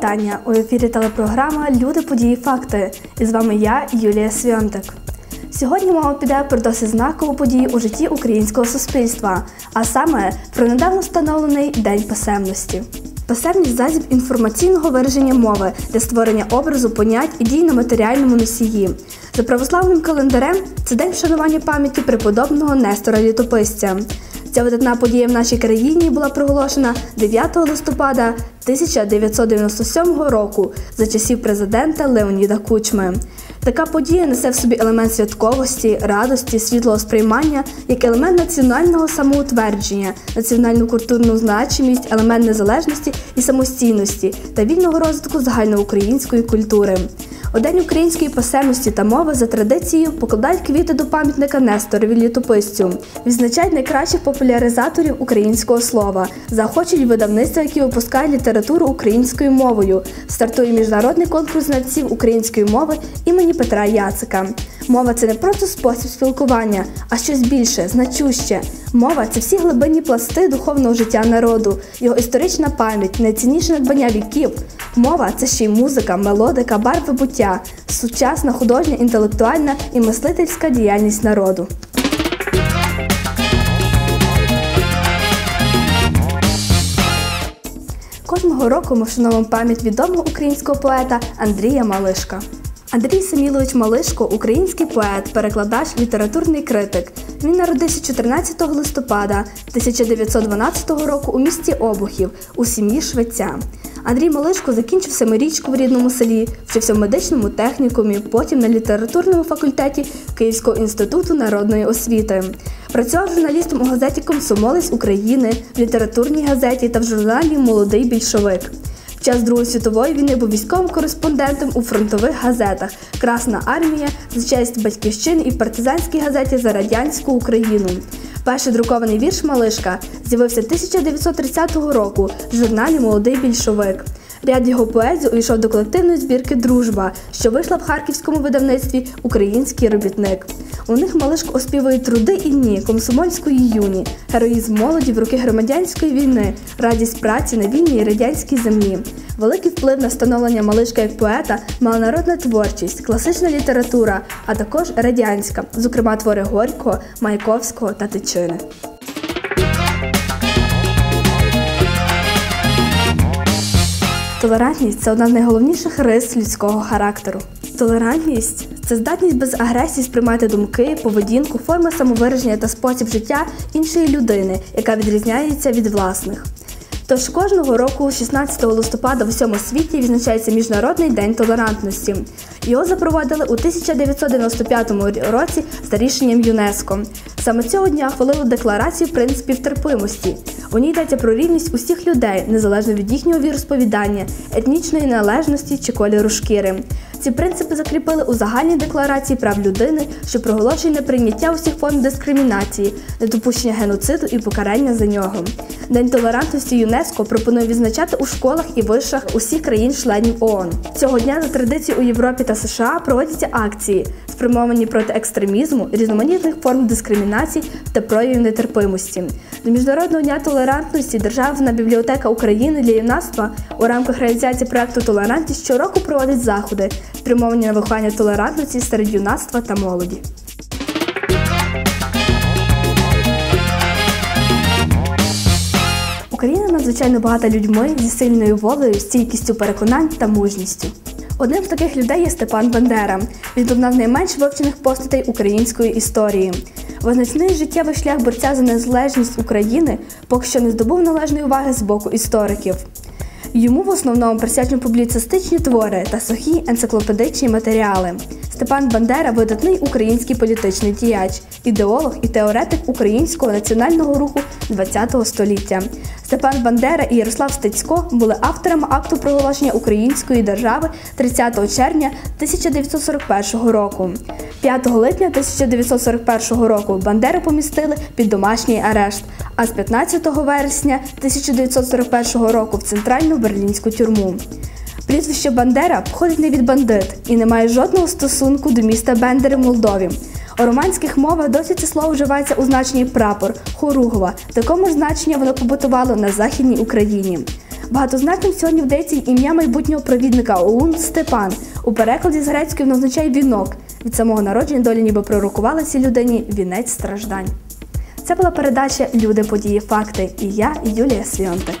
вітання! У ефірі телепрограма Люди, події, факти. І з вами я, Юлія Свйонтик. Сьогодні мова піде про досить знакову подію у житті українського суспільства, а саме про недавно встановлений День писемності. Писемність засіб інформаційного вираження мови для створення образу, понять і дій на матеріальному носії. За православним календарем це день вшанування пам'яті преподобного Нестора Літописця. Ця видатна подія в нашій країні була проголошена 9 листопада 1997 року за часів президента Леоніда Кучми. Така подія несе в собі елемент святковості, радості, світлого сприймання як елемент національного самоутвердження, національну культурну значимість, елемент незалежності і самостійності та вільного розвитку загальноукраїнської культури. У День української писемності та мови за традицією покладають квіти до пам'ятника Несторові літописцю, відзначають найкращих популяризаторів українського слова, заохочують видавництва, які випускають літературу українською мовою. Стартує міжнародний конкурс знавців української мови імені Петра Яцика. Мова це не просто спосіб спілкування, а щось більше, значуще. Мова це всі глибинні пласти духовного життя народу, його історична пам'ять, найцінніше надбання віків. Мова це ще й музика, мелодика, барви буття, сучасна художня, інтелектуальна і мислительська діяльність народу. Кожного року ми вшановуємо пам'ять відомого українського поета Андрія Малишка. Андрій Самілович Малишко український поет, перекладач, літературний критик. Він народився 14 листопада 1912 року у місті Обухів у сім'ї швеця. Андрій Малишко закінчив семирічку в рідному селі, вчився в медичному технікумі, потім на літературному факультеті Київського інституту народної освіти. Працював журналістом у газеті Комсомолець України, в літературній газеті та в журналі Молодий більшовик. В час Другої світової війни був військовим кореспондентом у фронтових газетах Красна армія, за честь батьківщини і в партизанській газеті за радянську Україну. Перший друкований вірш Малишка з'явився 1930 року в журналі Молодий більшовик. Ряд його поезій увійшов до колективної збірки Дружба, що вийшла в харківському видавництві Український робітник. У них Малишко оспівує труди і дні комсомольської юні, героїзм молоді в роки громадянської війни, радість праці на вільній радянській землі. Великий вплив на становлення Малишка як поета мала народна творчість, класична література, а також радянська, зокрема твори Горького, Маяковського та Тичини. Толерантність це одна з найголовніших рис людського характеру. Толерантність це здатність без агресії сприймати думки, поведінку, форми самовираження та спосіб життя іншої людини, яка відрізняється від власних. Тож кожного року, 16 листопада, в усьому світі відзначається Міжнародний день толерантності. Його запровадили у 1995 році за рішенням ЮНЕСКО. Саме цього дня хвалили декларацію принципів терпимості. У ній йдеться про рівність усіх людей, незалежно від їхнього віросповідання, етнічної належності чи кольору шкіри. Ці принципи закріпили у загальній декларації прав людини, що проголошує неприйняття усіх форм дискримінації, недопущення геноциду і покарання за нього. День толерантності ЮНЕСКО пропонує відзначати у школах і вишах усіх країн-членів ООН. Цього дня за традицією у Європі та США проводяться акції, спрямовані проти екстремізму, різноманітних форм дискримінації та проявів нетерпимості. До міжнародного дня толерантності Державна бібліотека України для юнацтва у рамках реалізації проекту Толерантність щороку проводить заходи, спрямовані на виховання толерантності серед юнацтва та молоді. Україна надзвичайно багата людьми зі сильною волею, стійкістю переконань та мужністю. Одним з таких людей є Степан Бандера. Він одна з найменш вивчених постатей української історії. Визначний життєвий шлях борця за незалежність України поки що не здобув належної уваги з боку істориків. Йому в основному присвячені публіцистичні твори та сухі енциклопедичні матеріали. Степан Бандера видатний український політичний діяч, ідеолог і теоретик українського національного руху ХХ століття. Степан Бандера і Ярослав Стецько були авторами акту проголошення української держави 30 червня 1941 року. 5 липня 1941 року Бандеру помістили під домашній арешт, а з 15 вересня 1941 року в центральну берлінську тюрму. Прізвище Бандера походить не від бандит і не має жодного стосунку до міста Бендери в Молдові. У романських мовах досі це слово вживається у значенні прапор, хоругва. В такому ж значенні воно побутувало на Західній Україні. Багатозначним сьогодні вдається й ім'я майбутнього провідника ОУН Степан. У перекладі з грецької воно означає вінок. Від самого народження доля ніби пророкувала цій людині вінець страждань. Це була передача Люди, події, факти і я, Юлія Свйонтик.